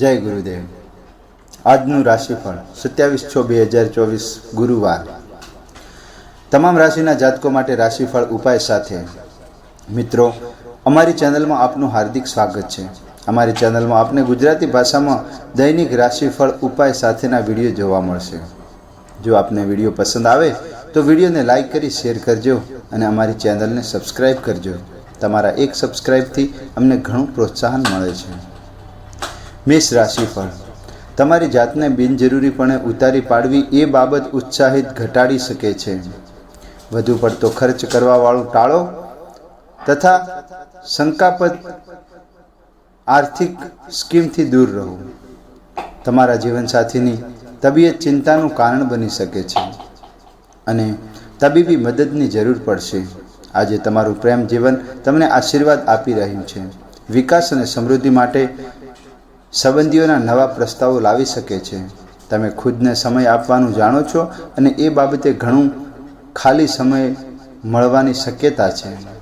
જય ગુરુદેવ. આજનું રાશિફળ સત્યાવીસ છ બે હજાર ચોવીસ ગુરુવાર. તમામ રાશિના જાતકો માટે રાશિફળ ઉપાય સાથે. મિત્રો, અમારી ચેનલમાં આપનું હાર્દિક સ્વાગત છે. અમારી ચેનલમાં આપને ગુજરાતી ભાષામાં દૈનિક રાશિફળ ઉપાય સાથેના વીડિયો જોવા મળશે. જો આપને વીડિયો પસંદ આવે, તો વિડીયોને લાઇક કરી શેર કરજો અને અમારી ચેનલને સબસ્ક્રાઈબ કરજો. તમારા એક સબસ્ક્રાઈબથી અમને ઘણું પ્રોત્સાહન મળે છે. મેષ રાશિફળ તમારી જાતને બિનજરૂરીપણે ઉતારી પાડવી એ બાબત ઉત્સાહિત ઘટાડી શકે છે. વધુ પડતો ખર્ચ કરવાવાળું ટાળો તથા શંકાપદ આર્થિક સ્કીમથી દૂર રહો. તમારા જીવનસાથીની તબિયત ચિંતાનું કારણ બની શકે છે અને તબીબી મદદની જરૂર પડશે. આજે તમારું પ્રેમ જીવન તમને આશીર્વાદ આપી રહ્યું છે. વિકાસ અને સમૃદ્ધિ માટે સંબંધીઓના નવા પ્રસ્તાવો લાવી શકે છે. તમે ખુદને સમય આપવાનું જાણો છો અને એ બાબતે ઘણું ખાલી સમય મળવાની શક્યતા છે.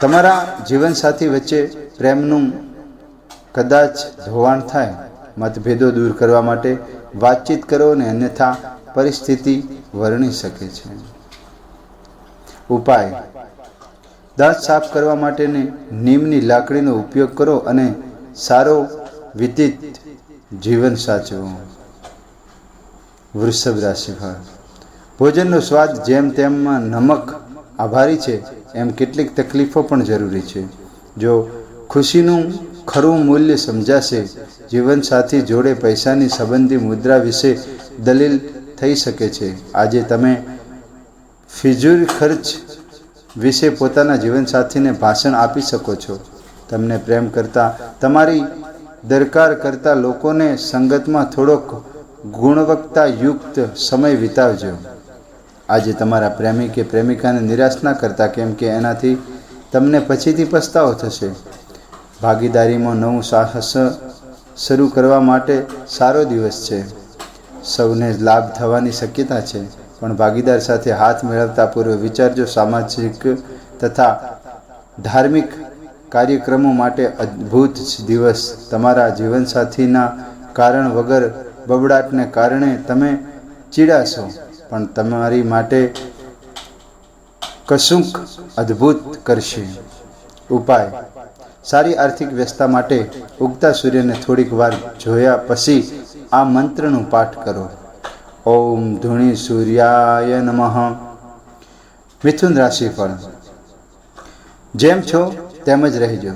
તમારા જીવનસાથી વચ્ચે પ્રેમનું કદાચ ધોવાણ થાય. મતભેદો દૂર કરવા માટે વાતચીત કરો અને અન્યથા પરિસ્થિતિ વર્ણી શકે છે. ઉપાય. દાંત સાફ કરવા માટેની નીમની લાકડીનો ઉપયોગ કરો અને સારો વ્યતીત જીવન સાચવો. વૃષભ રાશિફળ. ભોજનનો સ્વાદ જેમ તેમમાં નમક, આભારી છે, એમ કેટલીક તકલીફો પણ જરૂરી છે. જો ખુશીનું ખરું મૂલ્ય સમજાશે, જીવનસાથી જોડે પૈસાની સંબંધી મુદ્રા વિશે દલીલ થઈ શકે છે. આજે તમે ફિજુર ખર્ચ વિશે પોતાના જીવનસાથીને ભાષણ આપી શકો છો. તમને પ્રેમ કરતા, તમારી દરકાર કરતા લોકોને સંગતમાં થોડોક ગુણવત્તાયુક્ત સમય વિતાવજો. આજે તમારા પ્રેમી કે પ્રેમિકાને નિરાશ ના કરતા કેમ કે એનાથી તમને પછીથી પસ્તાવો થશે. ભાગીદારીમાં નવું સાહસ શરૂ કરવા માટે સારો દિવસ છે. સૌને લાભ થવાની શક્યતા છે. પણ ભાગીદાર સાથે હાથ મેળવતા પૂર્વે વિચારજો સામાજિક તથા ધાર્મિક કાર્યક્રમો માટે અદ્ભુત દિવસ. તમારા જીવનસાથીના કારણ વગર બબડાટને કારણે તમે ચીડાશો પણ તમારી માટે કશુંક અદ્ભુત કરશે. ઉપાય. સારી આર્થિક વ્યવસ્થા માટે ઉગતા સૂર્યને થોડીક વાર જોયા પછી આ મંત્રનું પાઠ કરો. ઓમ ધૂણી સૂર્યાય નમઃ. મિથુન રાશિ ફળ. જેમ છો તેમ જ રહેજો.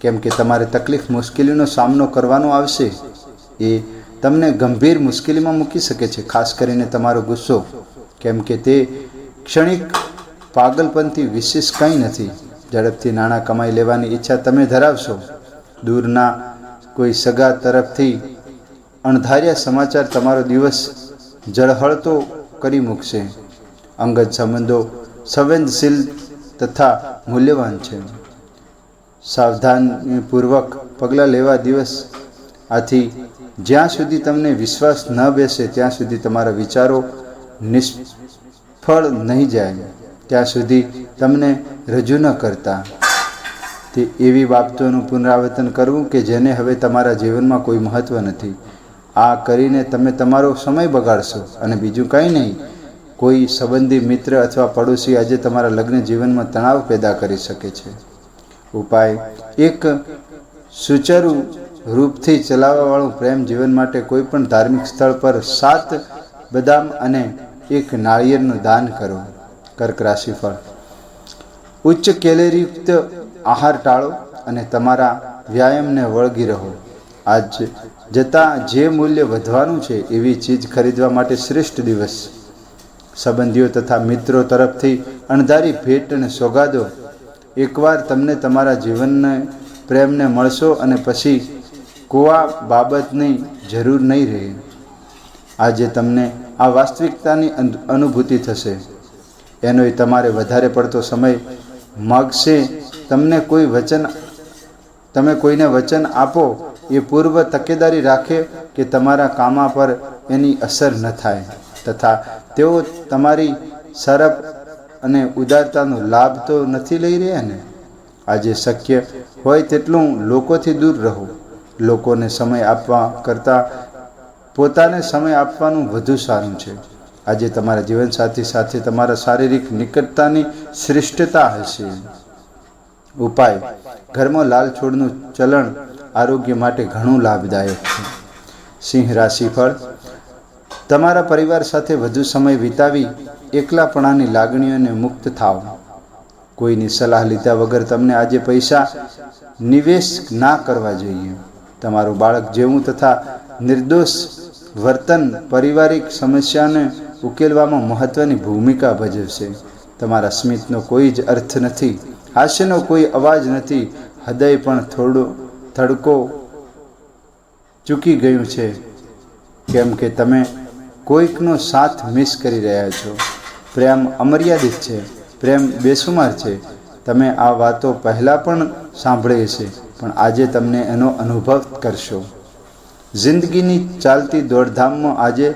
કેમ કે તમારે તકલીફ મુશ્કેલીનો સામનો કરવાનો આવશે. એ તમને ગંભીર મુશ્કેલીમાં મૂકી શકે છે, ખાસ કરીને તમારો ગુસ્સો. કેમ કે તે ક્ષણિક પાગલપનથી વિશેષ કંઈ નથી. ઝડપથી નાણાં કમાઈ લેવાની ઈચ્છા તમે ધરાવશો. દૂરના કોઈ સગા તરફથી અણધાર્યા સમાચાર તમારો દિવસ જળહળતો કરી મૂકશે. અંગત સંબંધો સંવેદનશીલ તથા મૂલ્યવાન છે. સાવધાનપૂર્વક પગલાં લેવા દિવસ આથી જ્યાં સુધી તમને વિશ્વાસ ન બેસે ત્યાં સુધી તમારા વિચારો નિષ્ફળ નહીં જાય. ત્યાં સુધી તમને રજૂ ન કરતા. તે એવી બાબતોનું પુનરાવર્તન કરવું કે જેને હવે તમારા જીવનમાં કોઈ મહત્ત્વ નથી. આ કરીને તમે તમારો સમય બગાડશો અને બીજું કંઈ નહીં. કોઈ સંબંધી મિત્ર અથવા પડોશી આજે તમારા લગ્ન જીવનમાં તણાવ પેદા કરી શકે છે. ઉપાય, એક, સુચારુ રૂપથી ચલાવવાવાળું પ્રેમ જીવન માટે કોઈ પણ ધાર્મિક સ્થળ પર સાત બદામ અને એક નાળિયેરનું દાન કરો. કર્ક રાશિફળ. ઉચ્ચ કેલેરીયુક્ત આહાર ટાળો અને તમારા વ્યાયામને વળગી રહો. આજ જતાં જે મૂલ્ય વધવાનું છે એવી ચીજ ખરીદવા માટે શ્રેષ્ઠ દિવસ. સંબંધીઓ તથા મિત્રો તરફથી અણધારી ભેટ અને સોગાદો. એકવાર તમને તમારા જીવનને, પ્રેમને મળશો અને પછી કોવા બાબતની જરૂર નહીં રહે. આજે તમને આ વાસ્તવિકતાની અનુભૂતિ થશે. એનોય તમારે વધારે પડતો સમય માગશે તમને કોઈ વચન તમે કોઈને વચન આપો, એ પૂર્વ તકેદારી રાખે કે તમારા કામા પર એની અસર ન થાય. તથા તેઓ તમારી સરપ અને ઉદારતાનો લાભ તો નથી લઈ રહ્યા ને? આજે શક્ય હોય તેટલું લોકોથી દૂર રહો. લોકોને સમય આપવા કરતાં પોતાને સમય આપવાનું વધુ સારું છે. આજે તમારા જીવનસાથી સાથે તમારા શારીરિક નિકટતાની શ્રેષ્ઠતા હશે. ઉપાય. ઘરમાં લાલ છોડનું ચલણ આરોગ્ય માટે ઘણું લાભદાયક છે. સિંહ રાશિફળ. તમારા પરિવાર સાથે વધુ સમય વિતાવી એકલાપણાની લાગણીઓને મુક્ત થાવ કોઈની સલાહ લીધા વગર તમને આજે પૈસા નિવેશ ના કરવા જોઈએ. તમારું બાળક જેવું તથા નિર્દોષ વર્તન પારિવારિક સમસ્યાને ઉકેલવામાં મહત્વની ભૂમિકા ભજવશે. તમારા સ્મિતનો કોઈ જ અર્થ નથી. હાસ્યનો કોઈ અવાજ નથી. હૃદય પણ થોડો થડકો ચૂકી ગયું છે. કેમ કે તમે કોઈકનો સાથ મિસ કરી રહ્યા છો. પ્રેમ અમર્યાદિત છે. પ્રેમ બેસુમાર છે. તમે આ વાતો પહેલાં પણ સાંભળી હશે, પણ આજે તમને એનો અનુભવ કરશો. જિંદગીની ચાલતી દોડધામમાં આજે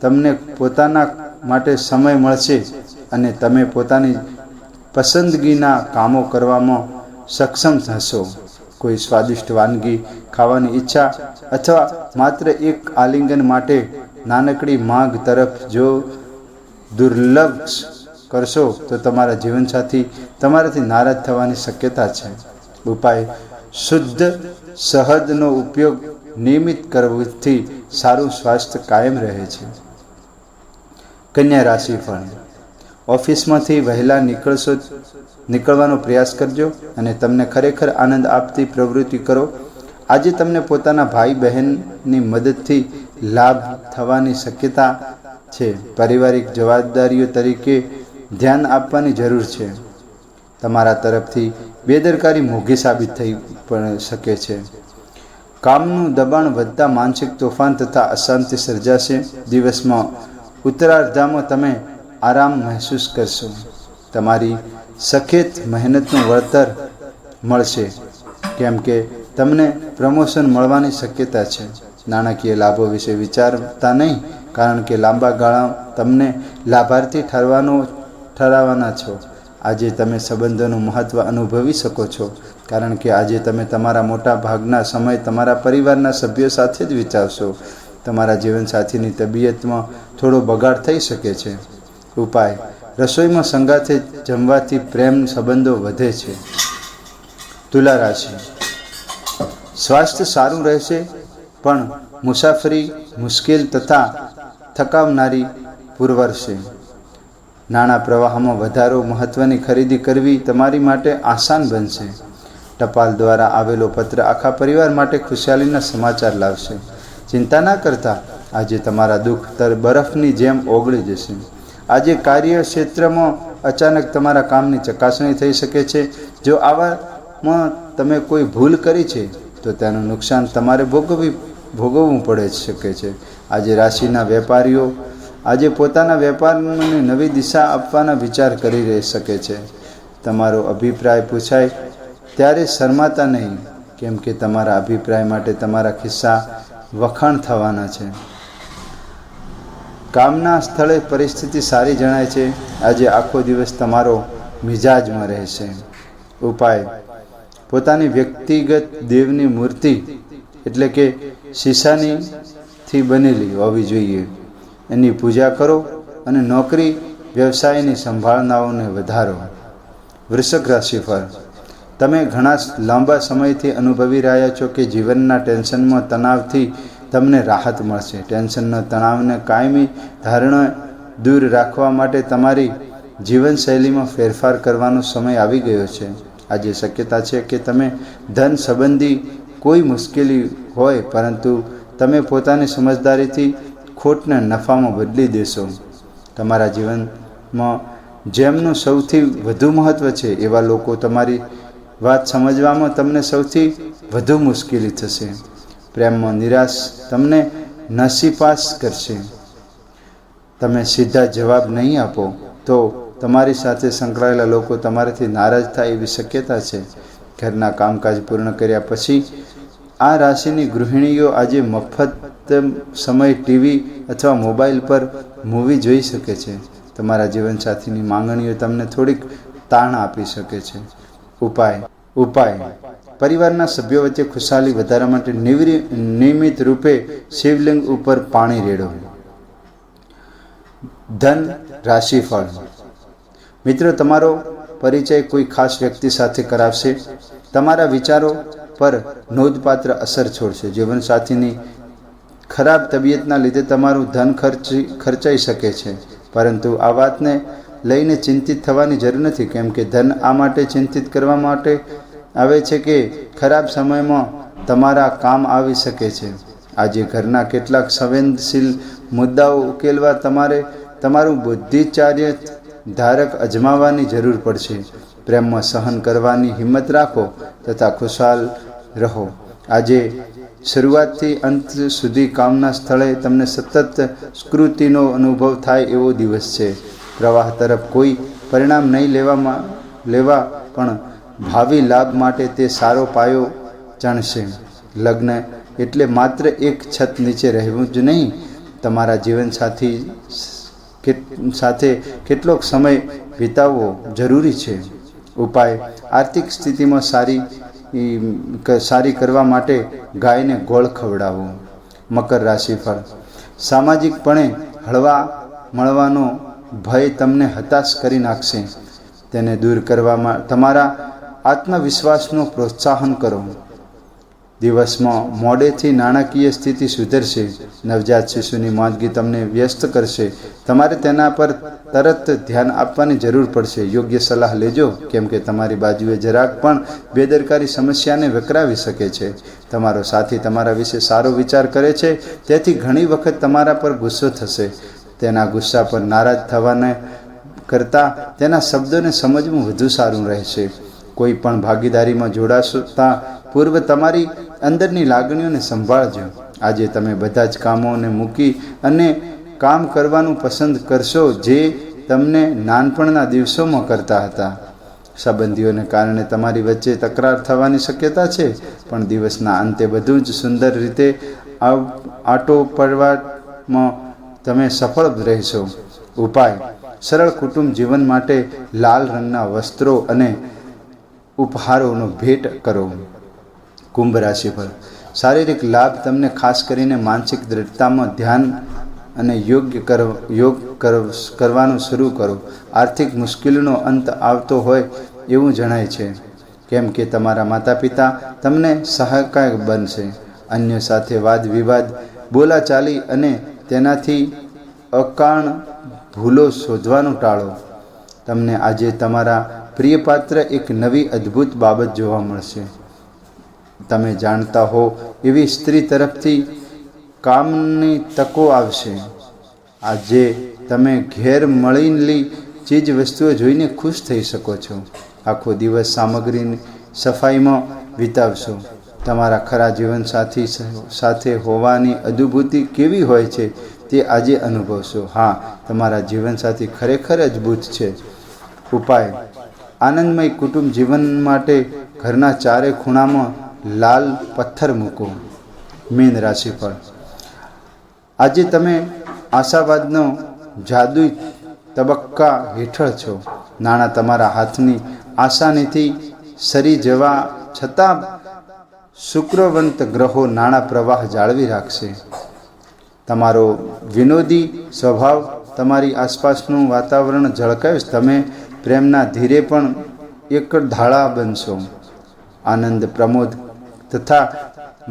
તમને પોતાના માટે સમય મળશે અને તમે પોતાની પસંદગીના કામો કરવામાં સક્ષમ થશો. કોઈ સ્વાદિષ્ટ વાનગી ખાવાની ઈચ્છા અથવા માત્ર એક આલિંગન માટે નાનકડી માંગ તરફ જો દુર્લભ કરશો તો તમારા જીવનસાથી તમારાથી નારાજ થવાની શક્યતા છે. ઉપાય, શુદ્ધ સહજનો ઉપયોગ નિયમિત કરવાથી સારું સ્વાસ્થ્ય કાયમ રહે છે. કન્યા રાશિ ફળ ઓફિસમાંથી વહેલા નીકળશો, નીકળવાનો પ્રયાસ કરજો અને તમને ખરેખર આનંદ આપતી પ્રવૃત્તિ કરો. આજે તમને પોતાના ભાઈ બહેનની મદદથી લાભ થવાની શક્યતા છે. પારિવારિક જવાબદારીઓ તરીકે ધ્યાન આપવાની જરૂર છે. તમારા તરફથી બેદરકારી મોઘી સાબિત થઈ પણ શકે છે. કામનું દબાણ વધતા માનસિક તોફાન તથા અશાંતિ સર્જાશે. દિવસમાં ઉત્તરાર્ધામાં તમે આરામ મહેસૂસ કરશો. તમારી સખેત મહેનતનું વળતર મળશે, કેમ કે તમને પ્રમોશન મળવાની શક્યતા છે. નાણાકીય લાભો વિશે વિચારતા નહીં, કારણ કે લાંબા ગાળા તમને લાભાર્થી ઠરવાનો ઠરાવવાના છો. આજે તમે સંબંધોનું મહત્ત્વ અનુભવી શકો છો, કારણ કે આજે તમે તમારા મોટા ભાગના સમય તમારા પરિવારના સભ્યો સાથે જ વિચારશો તમારા જીવનસાથીની તબિયતમાં થોડો બગાડ થઈ શકે છે. ઉપાય. રસોઈમાં સંગાથે જમવાથી પ્રેમ સંબંધો વધે છે. તુલા રાશિ. સ્વાસ્થ્ય સારું રહેશે, પણ મુસાફરી મુશ્કેલ તથા થકાવનારી પુરવરશે. નાણાં પ્રવાહમાં વધારો મહત્ત્વની ખરીદી કરવી તમારી માટે આસાન બનશે. ટપાલ દ્વારા આવેલો પત્ર આખા પરિવાર માટે ખુશહાલીના સમાચાર લાવશે. ચિંતા ના કરતા આજે તમારા દુઃખ તર બરફની જેમ ઓગળી જશે. આજે કાર્ય ક્ષેત્રમાં અચાનક તમારા કામની ચકાસણી થઈ શકે છે. જો આવામાં તમે કોઈ ભૂલ કરી છે, તો તેનું નુકસાન તમારે ભોગવવી ભોગવવું પડે શકે છે. આજે રાશિના વેપારીઓ, આજે પોતાના વેપારને નવી દિશા આપવાના વિચાર કરી રહી શકે છે. તમારો અભિપ્રાય પૂછાય, ત્યારે શરમાતા નહીં, કેમ કે તમારા અભિપ્રાય માટે તમારા ખિસ્સા વખાણ થવાના છે. કામના સ્થળે પરિસ્થિતિ સારી જણાય છે. આજે આખો દિવસ તમારો મિજાજમાં રહેશે. ઉપાય. પોતાની વ્યક્તિગત દેવની મૂર્તિ, એટલે કે શીશાનીથી બનેલી હોવી જોઈએ. એની પૂજા કરો અને નોકરી, વ્યવસાયની સંભાળનાઓને વધારો. વૃષક રાશિ પર તમે ઘણા લાંબા સમયથી અનુભવી રહ્યા છો કે જીવનના ટેન્શનમાં, તણાવથી તમને રાહત મળશે. ટેન્શનના તણાવને કાયમી ધારણા દૂર રાખવા માટે તમારી જીવનશૈલીમાં ફેરફાર કરવાનો સમય આવી ગયો છે. આજે શક્યતા છે કે તમે ધન સંબંધી કોઈ મુશ્કેલી હોય, પરંતુ તમે પોતાની સમજદારીથી ખોટને નફામાં બદલી દેશો. તમારા જીવનમાં જેમનું સૌથી વધુ મહત્ત્વ છે, એવા લોકો તમારી વાત સમજવામાં તમને સૌથી વધુ મુશ્કેલી થશે. પ્રેમમાં નિરાશ તમને નસીપાસ કરશે. તમે સીધા જવાબ નહીં આપો તો તમારી સાથે સંકળાયેલા લોકો તમારાથી નારાજ થાય એવી શક્યતા છે. ઘરના કામકાજ પૂર્ણ કર્યા પછી આ રાશિની ગૃહિણીઓ આજે મફત સમય ટીવી અથવા મોબાઈલ પર મૂવી જોઈ શકે છે. તમારા જીવનસાથીની માંગણીઓ તમને થોડીક તાણ આપી શકે છે. ઉપાય ઉપાય. પરિવારના સભ્યો વચ્ચે ખુશાલી વધારવા માટે નિવરી, નિયમિત રૂપે શિવલિંગ ઉપર પાણી રેડો ધન રાશિફળ મિત્રો, તમારો પરિચય કોઈ ખાસ વ્યક્તિ સાથે કરાવશે? તમારા વિચારો પર નોંધપાત્ર અસર છોડશે. જીવનસાથીની ખરાબ તબિયતના લીધે તમારું ધન ખર્ચી, ખર્ચાઈ શકે છે. પરંતુ આ વાતને લઈને ચિંતિત થવાની જરૂર નથી, કેમ કે ધન આ માટે ચિંતિત કરવા માટે આવે છે કે ખરાબ સમયમાં તમારા કામ આવી શકે છે. આજે ઘરના કેટલાક સંવેદનશીલ મુદ્દાઓ ઉકેલવા તમારે તમારું બુદ્ધિચાર્ય ધારક અજમાવવાની જરૂર પડશે. પ્રેમમાં સહન કરવાની હિંમત રાખો તથા ખુશાલ રહો. આજે શરૂઆતથી અંત સુધી કામના સ્થળે તમને સતત સ્કૃતિનો અનુભવ થાય એવો દિવસ છે. પ્રવાહ તરફ કોઈ પરિણામ નહીં લેવામાં લેવા પણ ભાવિ લાભ માટે તે સારો પાયો ચણશે લગ્ન એટલે માત્ર એક છત નીચે રહેવું જ નહીં, તમારા જીવનસાથી સાથે કેટલોક સમય વિતાવવો જરૂરી છે. ઉપાય, આર્થિક સ્થિતિમાં સારી સારી કરવા માટે ગાયને ગોળ ખવડાવો. મકર રાશિફળ સામાજિકપણે હળવા મળવાનો ભય તમને હતાશ કરી નાખશે. તેને દૂર કરવામાં, તમારા આત્મવિશ્વાસનું પ્રોત્સાહન કરો. દિવસમાં મોડેથી નાણાકીય સ્થિતિ સુધરશે. નવજાત શિશુની માંદગી તમને વ્યસ્ત કરશે. તમારે તેના પર તરત ધ્યાન આપવાની જરૂર પડશે. યોગ્ય સલાહ લેજો, કેમ કે તમારી બાજુએ જરાક પણ બેદરકારી સમસ્યાને વકરાવી શકે છે. તમારો સાથી તમારા વિશે સારો વિચાર કરે છે. તેથી ઘણી વખત તમારા પર ગુસ્સો થશે. તેના ગુસ્સા પર નારાજ થવાને કરતાં તેના શબ્દોને સમજવું વધુ સારું રહેશે. કોઈ પણ ભાગીદારીમાં જોડાશતા પૂર્વ તમારી અંદરની લાગણીઓને સંભાળજો. આજે તમે બધા જ કામોને મૂકી અને કામ કરવાનું પસંદ કરશો જે તમને નાનપણના દિવસોમાં કરતા હતા. સંબંધીઓને કારણે તમારી વચ્ચે તકરાર થવાની શક્યતા છે, પણ દિવસના અંતે બધું જ સુંદર રીતે આટો પડવામાં તમે સફળ રહેશો. ઉપાય, સરળ કુટુંબ જીવન માટે લાલ રંગના વસ્ત્રો અને ઉપહારોનો ભેટ કરો. કુંભ રાશિફળ શારીરિક લાભ તમને ખાસ કરીને માનસિક દૃઢતામાં ધ્યાન અને યોગ્ય કર, યોગ કર- કરવાનું શરૂ કરો. આર્થિક મુશ્કેલીનો અંત આવતો હોય એવું જણાય છે. કેમ કે તમારા માતા પિતા તમને સહાયક બનશે. અન્ય સાથે વાદ વિવાદ, બોલાચાલી અને તેનાથી અકારણ ભૂલો શોધવાનું ટાળો. તમને આજે તમારા પ્રિય પાત્ર એક નવી અદ્ભુત બાબત જોવા મળશે. તમે જાણતા હો એવી સ્ત્રી તરફથી કામની તકો આવશે. આજે તમે ઘેર મળેલી ચીજ વસ્તુઓ જોઈને ખુશ થઈ શકો છો. આખો દિવસ સામગ્રીની સફાઈમાં વિતાવશો. તમારા ખરા જીવનસાથી સાથે હોવાની અનુભૂતિ કેવી હોય છે તે આજે અનુભવશો. હા, તમારા જીવનસાથી ખરેખર અદ્ભુત છે. ઉપાય આનંદમય કુટુંબ જીવન માટે ઘરના ચારે ખૂણામાં લાલ પથ્થર મૂકો, મીન પર. આજે તમે આશાવાદનો જાદુઈ તબક્કા હેઠળ છો. નાણાં તમારા હાથની આસાનીથી સરી જવા છતાં શુક્રવંત ગ્રહો નાણાં પ્રવાહ જાળવી રાખશે. તમારો વિનોદી સ્વભાવ, તમારી આસપાસનું વાતાવરણ ઝળકાવીશ તમે પ્રેમના ધીરે પણ એક ધાળા બનશો. આનંદ પ્રમોદ તથા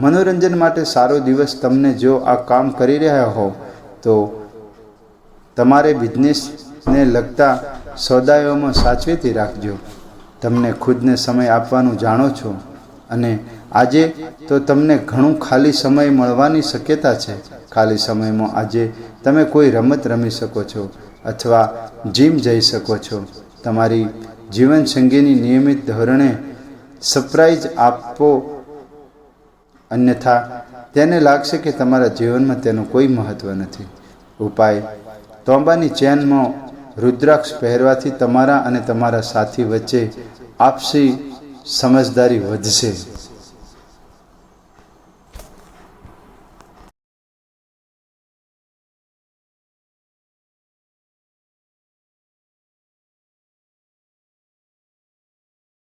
મનોરંજન માટે સારો દિવસ તમને જો આ કામ કરી રહ્યા હો, તો તમારે બિઝનેસને લગતા સોદાઓમાં સાચવેતી રાખજો. તમને ખુદને સમય આપવાનું જાણો છો અને આજે તો તમને ઘણું ખાલી સમય મળવાની શક્યતા છે. ખાલી સમયમાં આજે તમે કોઈ રમત રમી શકો છો અથવા જીમ જઈ શકો છો. તમારી જીવનસંગીની નિયમિત ધોરણે સરપ્રાઈઝ આપો અન્યથા તેને લાગશે કે તમારા જીવનમાં તેનું કોઈ મહત્ત્વ નથી. ઉપાય, તોંબાની ચેનમાં રુદ્રાક્ષ પહેરવાથી તમારા અને તમારા સાથી વચ્ચે આપસી સમજદારી વધશે.